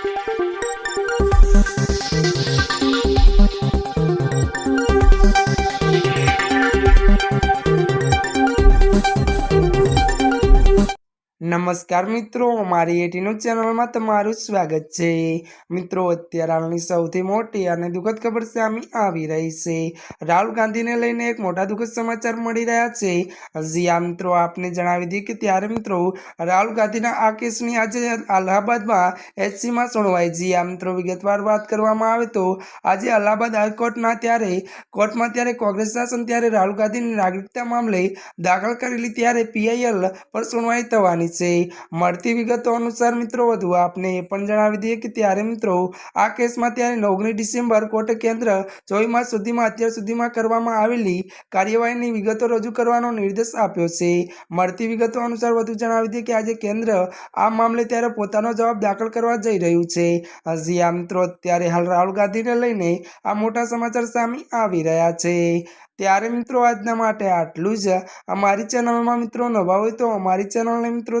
Thank you. નમસ્કાર મિત્રો, મારી એટીનું ચેનલમાં તમારું સ્વાગત છે. મિત્રો, અત્યારે હાલની સૌથી મોટી અને દુઃખદ ખબર સામે આવી રહી છે. રાહુલ ગાંધીને લઈને એક મોટા દુઃખદ સમાચાર મળી રહ્યા છે. હજી આ મિત્રો, આપને જણાવી દઈએ કે ત્યારે મિત્રો, રાહુલ ગાંધીના આ કેસની આજે અલ્હાબાદમાં એચસીમાં સુનવાઈ. જી આ મિત્રો, વિગતવાર વાત કરવામાં આવે તો, આજે અલ્હાબાદ હાઈકોર્ટના ત્યારે, કોર્ટમાં ત્યારે કોંગ્રેસ શાસન, ત્યારે રાહુલ ગાંધીની નાગરિકતા મામલે દાખલ કરેલી ત્યારે પીઆઈએલ પર સુનવાઈ થવાની છે. મળતી વિગતો અનુસાર મિત્રો, વધુ આપને એ પણ જણાવી દઈએ કે ત્યારે મિત્રો, આ કેસમાં ત્યારે ઓગણીસ ડિસેમ્બર કોર્ટે કેન્દ્ર ચોવીસ સુધીમાં અત્યાર સુધીમાં કરવામાં આવેલી કાર્યવાહીની વિગતો રજૂ કરવાનો નિર્દેશ આપ્યો છે. મળતી વિગતો અનુસાર વધુ જણાવી દઈએ કે આજે કેન્દ્ર આ મામલે ત્યારે પોતાનો જવાબ દાખલ કરવા જઈ રહ્યું છે. હજી આ મિત્રો અત્યારે હાલ રાહુલ ગાંધીને લઈને આ મોટા સમાચાર સામે આવી રહ્યા છે. ત્યારે મિત્રો, આજના માટે આટલું જ. અમારી ચેનલમાં મિત્રો નવા હોય તો અમારી ચેનલને મિત્રો